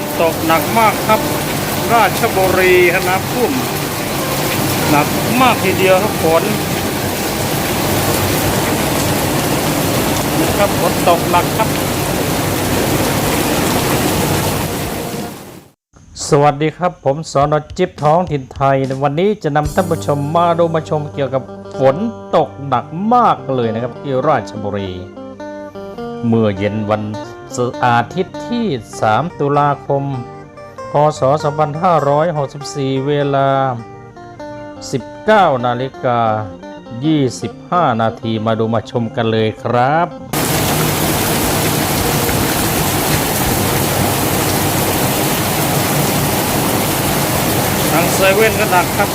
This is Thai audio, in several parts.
นตกหนักมากครับ ราชบุรีครับน้ำท่วมหนักมากทีเดียวครับฝนนะครับฝนตกหนักครับ สวัสดีครับผมสอนจิ๊บท้องถิ่นไทย วันนี้จะนำท่านผู้ชมมาดูมาชมเกี่ยวกับฝนตกหนักมากเลยนะครับที่ราชบุรี เมื่อเย็นวัน อาทิตย์ที่ 3 ตุลาคม พศ 2564 เวลา 19 นาฬิกา 25 นาทีมาดูมาชมกันเลยครับทางเซเว่นก็หนักครับ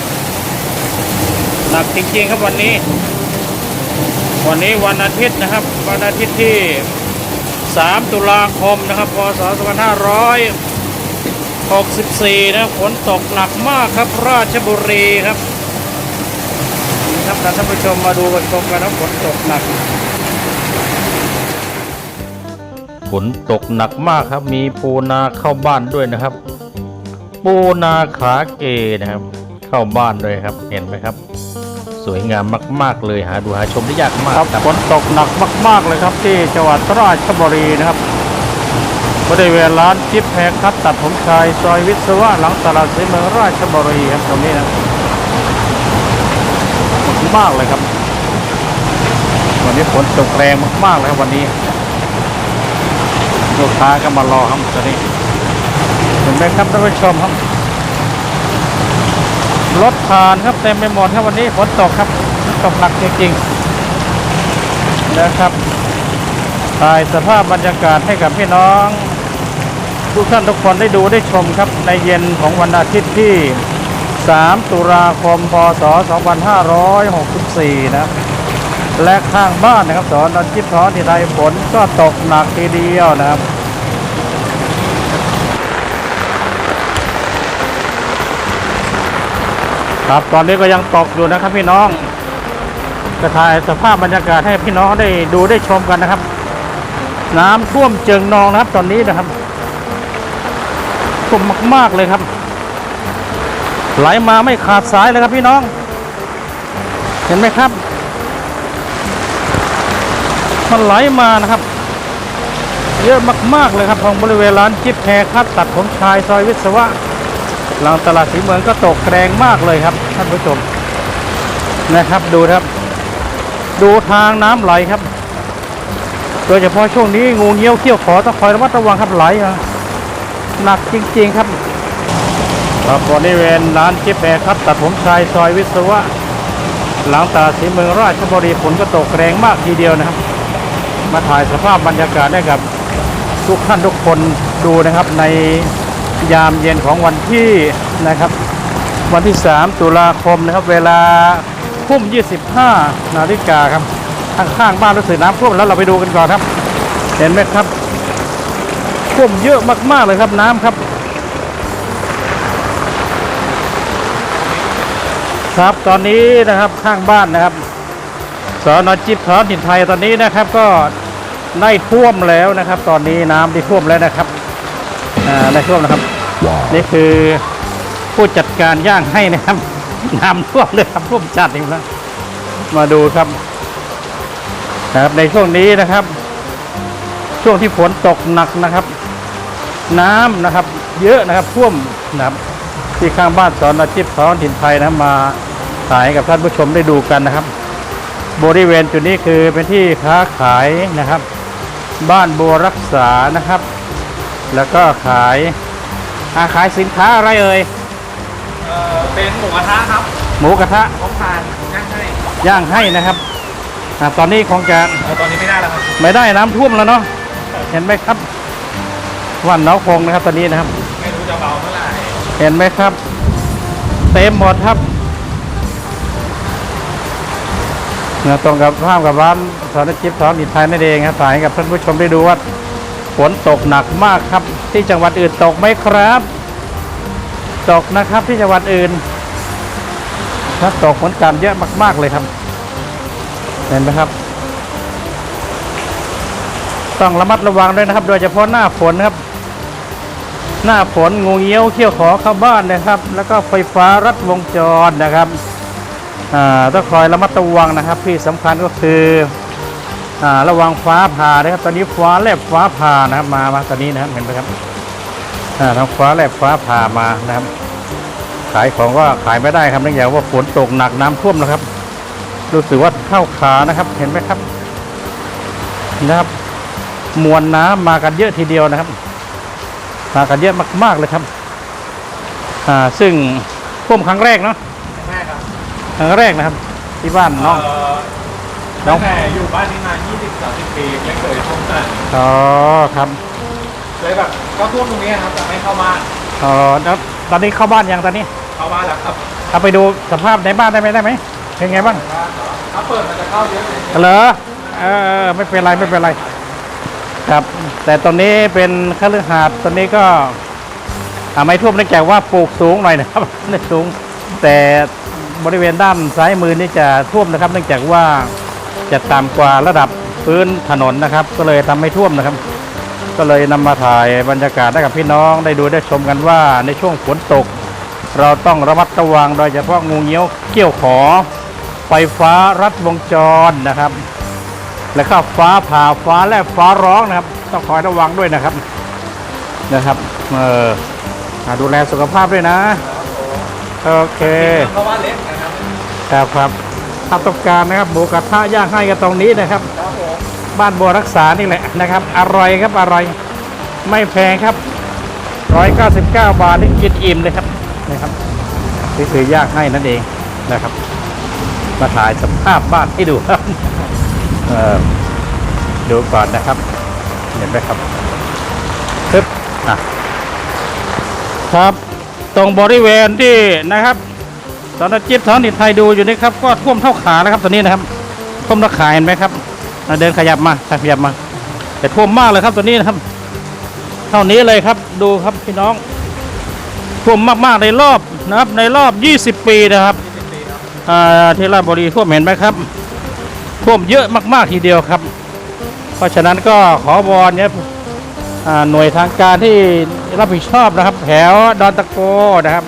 หนักจริงๆครับวันนี้ วันนี้วันอาทิตย์นะครับ วันอาทิตย์ที่ 3 ตุลาคมนะครับ พศ 2564 นะฝนตกหนักมากครับ ราชบุรีครับนี่ครับท่านผู้ชมมาดูมาชมกันนะฝนตกหนักฝนตกหนักมากครับ มีปูนาเข้าบ้านด้วยนะครับ ปูนาขาเกนะครับ เข้าบ้านเลยครับ เห็นไหมครับ สวยงามมาก ๆ เลยหาดูหาชมได้ยากมากครับฝนตกหนักมาก ๆ เลยครับ ที่จังหวัดราชบุรีนะครับบริเวณร้านจิ๊บแพรคัดตัดผมชายซอยวิศวะหลังตลาดสีเมืองราชบุรีครับตรงนี้นะมากเลยครับ วันนี้ฝนตกแรงมากๆเลยครับวันนี้ลูกค้าก็มารอครับตอนนี้เห็นไหมครับท่านผู้ชมครับ รถผ่านครับเต็มไปหมดครับวันนี้ฝนตกครับตกหนักจริงๆนะครับถ่ายสภาพบรรยากาศให้กับพี่น้อง ทุกท่านทุกคนได้ดูได้ชมครับในเย็นของวันอาทิตย์ที่ 3 ตุลาคม พศ 2564 นะ และข้างบ้านนะครับสอนอนจิตท้อที่ไทยฝนก็ตกหนักทีเดียวนะครับ ครับตอนนี้ก็ยังตกอยู่นะครับพี่น้องจะถ่ายสภาพบรรยากาศให้พี่น้องได้ดูได้ชมกันนะครับ น้ำท่วมเจิงนองนะครับ ตอนนี้นะครับท่วมมาก ๆเลยครับ ไหลมาไม่ขาดสายเลยครับพี่น้อง เห็นไหมครับ มันไหลมานะครับ เยอะมาก ๆเลยครับของบริเวณร้านจิ๊บแพรคัดตัดผมชายซอยวิศวะ หลังตลาดสีเมืองก็ตกแรงมากเลยครับ ท่านผู้ชมนะครับดูครับ ดูทางน้ำไหลครับ โดยเฉพาะช่วงนี้งูเงี้ยวเขี้ยวขอต้องคอยระมัดระวังครับไหลหนักจริง ๆครับครับบริเวณร้านจิ๊บแบครับตัดผมชายซอยวิศวะ หลังตลาดสีเมืองราชบุรีฝนก็ตกแรงมากทีเดียวนะครับ มาถ่ายสภาพบรรยากาศให้กับทุกท่านทุกคนดูนะครับใน ยามเย็นของวันที่นะครับ วันที่ 3 ตุลาคมนะครับ เวลาทุ่ม 25 นาฬิกาครับข้างบ้านรู้สึกน้ำท่วมแล้วเราไปดูกันก่อนครับ เห็นไหมครับท่วมเยอะมากๆเลยครับน้ำครับ ครับตอนนี้นะครับข้างบ้านนะครับสอนอจิบสอนถิ่นไทยตอนนี้นะครับก็ได้ท่วมแล้วนะครับ ตอนนี้น้ำได้ท่วมแล้วนะครับ ได้ท่วมนะครับ นี่คือผู้จัดการย่างให้นะครับน้ำท่วมเลยครับท่วมจัดอีกแล้วมาดูครับนะครับ ในช่วงนี้นะครับ ช่วงที่ฝนตกหนักนะครับ น้ำนะครับ เยอะนะครับท่วมนะครับ ที่ข้างบ้านสอนอาชีพท้องถิ่นไทยนะมาถ่ายให้กับท่านผู้ชมได้ดูกันนะครับ บริเวณจุดนี้คือเป็นที่ค้าขายนะครับ บ้านบัวรักษานะครับ แล้วก็ขายอาขายสินค้าอะไรเอ่ยเอ่อเป็นหมูกระทะครับหมูกระทะพร้อมทานย่างให้ย่างให้นะครับอ่าตอนนี้คงจะเออตอนนี้ไม่ได้แล้วครับไม่ได้น้ำท่วมแล้วเนาะเห็นไหมครับวันน้องคงนะครับตอนนี้นะครับ ไม่รู้จะเบาเมื่อไหร่เห็นไหมครับ เต็มหมดครับเนี่ยตรงกับภาพกับร้านสอนจิบสอนอินไทยนั่นเองครับถ่ายให้กับท่านผู้ชมได้ดูว่า ฝนตกหนักมากครับ ที่จังหวัดอื่นตกไหมครับ ตกนะครับที่จังหวัดอื่นถ้าตกฝนกันเยอะมาก ๆเลยครับ เห็นไหมครับ ต้องระมัดระวังด้วยนะครับ โดยเฉพาะหน้าฝนครับ หน้าฝนงูเงี้ยวเขี้ยวขอเข้าบ้านนะครับ แล้วก็ไฟฟ้ารัดวงจรนะครับต้องคอยระมัดระวังนะครับที่สำคัญก็คือ ระวังฟ้าผ่านะครับ ตอนนี้ฟ้าแลบฟ้าผ่านะครับมามาตอนนี้นะครับเห็นไหมครับอ่าทางฟ้าแลบฟ้าผ่ามานะครับ ขายของก็ขายไม่ได้ครับเนื่องจากว่าฝนตกหนักน้ำท่วมนะครับ รู้สึกว่าเข้าขานะครับ เห็นไหมครับนะครับ มวลน้ำมากันเยอะทีเดียวนะครับมากันเยอะมาก ๆเลยครับ อ่า ซึ่งท่วมครั้งแรกเนาะแม่ครับครั้งแรกนะครับ ที่บ้านน้อง เอ่อน้อตั้งงแต่อยู่บ้านนี้มา 20-30 ปีไม่เคยท่วมขนาดนี้อ๋อครับเลยแบบก็ท่วมตรงนี้ครับแต่ไม่เข้าบ้านอ๋อแล้วตอนนี้เข้าบ้านยังตอนนี้เข้าบ้านแล้วครับเอาไปดูสภาพในบ้านได้ไหมได้ไหมเป็นไงบ้างถ้าเปิดมันจะเข้าเยอะเลยเหรอเออไม่เป็นไรไม่เป็นไร ครับ แต่ตอนนี้เป็นคฤหาสน์ตอนนี้ก็อ่าไม่ท่วมเนื่องจากว่าปลูกสูงหน่อยนะครับไม่สูง แต่บริเวณด้านซ้ายมือนี่จะท่วมนะครับ เนื่องจากว่า จะต่ำกว่าระดับพื้นถนนนะครับ ก็เลยทำให้ท่วมนะครับ ก็เลยนำมาถ่ายบรรยากาศให้กับพี่น้องได้ดูได้ชมกันว่าในช่วงฝนตก เราต้องระมัดระวังโดยเฉพาะงูเงี้ยวเกี้ยวขอ ไฟฟ้ารัดวงจรนะครับ แล้วก็ฟ้าผ่าฟ้าแลบฟ้าร้องนะครับ ต้องคอยระวังด้วยนะครับนะครับเอออ่าดูแลสุขภาพด้วยนะโอเคเข้าบ้านเล็กนะครับครับครับ ถ้าต้องการนะครับหมูกระทะย่างให้กันตรงนี้นะครับครับผมบ้านบัวรักษานี่แหละนะครับ อร่อยครับอร่อยไม่แพงครับ 199 บาทนี่กินอิ่มเลยครับนะครับนี่คือย่างให้นั่นเองนะครับ มาถ่ายสภาพบ้านให้ดูครับเออดูก่อนนะครับ เห็นไหมครับปึ๊บอะครับ ตรงบริเวณที่นะครับ ตอนนั้นจิ๊บท้องถิ่นไทยดูอยู่นี่ครับ ก็ท่วมเท่าขาแล้วครับตอนนี้นะครับท่วมราขาเห็นไหมครับเดินขยับมาขยับมา แต่ท่วมมากเลยครับตัวนี้นะครับ เท่านี้เลยครับดูครับพี่น้องท่วมมากๆในรอบนะครับในรอบ 20 ปีนะครับที่ราชบุรีท่วมเห็นไหมครับท่วมเยอะมากๆทีเดียวครับ เพราะฉะนั้นก็ขอวอนเนี่ยหน่วยทางการที่รับผิดชอบนะครับ แถวดอนตะโกนะครับ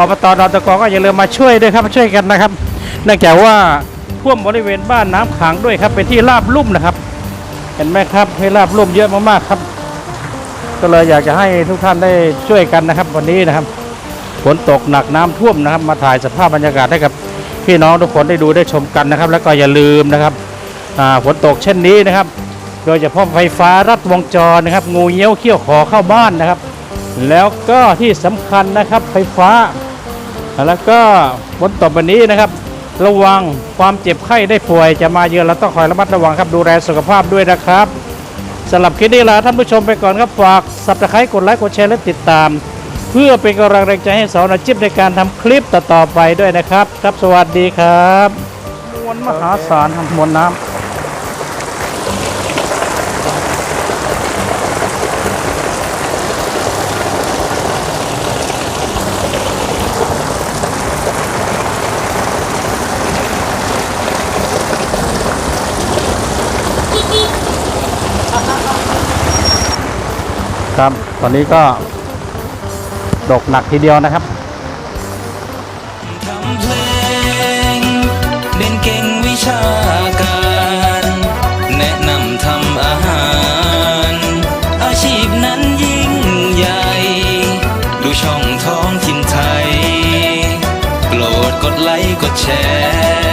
อบตดอนตะโกก็อย่าลืมมาช่วยด้วยครับช่วยกันนะครับ เนื่องจากว่าท่วมบริเวณบ้านน้ำขังด้วยครับ เป็นที่ราบลุ่มนะครับ เห็นไหมครับให้ราบลุ่มเยอะมากๆครับ ก็เลยอยากจะให้ทุกท่านได้ช่วยกันนะครับ วันนี้นะครับฝนตกหนักน้ำท่วมนะครับ มาถ่ายสภาพบรรยากาศให้กับพี่น้องทุกคนได้ดูได้ชมกันนะครับ แล้วก็อย่าลืมนะครับฝนตกเช่นนี้นะครับ โดยเฉพาะไฟฟ้ารัดวงจรนะครับ งูเงี้ยวเขี้ยวขอเข้าบ้านนะครับ แล้วก็ที่สำคัญนะครับไฟฟ้า แล้วก็ฝนตกแบบนี้นะครับ ระวังความเจ็บไข้ได้ป่วยจะมาเยือนเราต้องคอยระมัดระวังครับดูแลสุขภาพด้วยนะครับสำหรับคลิปนี้ลาท่านผู้ชมไปก่อนครับฝากสับตะไคร้กดไลค์กดแชร์และติดตาม เพื่อเป็นกำลังแรงใจให้สอนอาชีพในการทำคลิปต่อๆไปด้วยนะครับ ครับสวัสดีครับมวลมหาศาลครับมวลน้ำ ครับ ตอนนี้ก็ตกหนักทีเดียวนะครับเพลงเด่นเก่งวิชาการแนะนำทำอาหาร อาชีพนั้นยิ่งใหญ่ ดูช่องท้องถิ่นไทย โปรดกดไลค์กดแชร์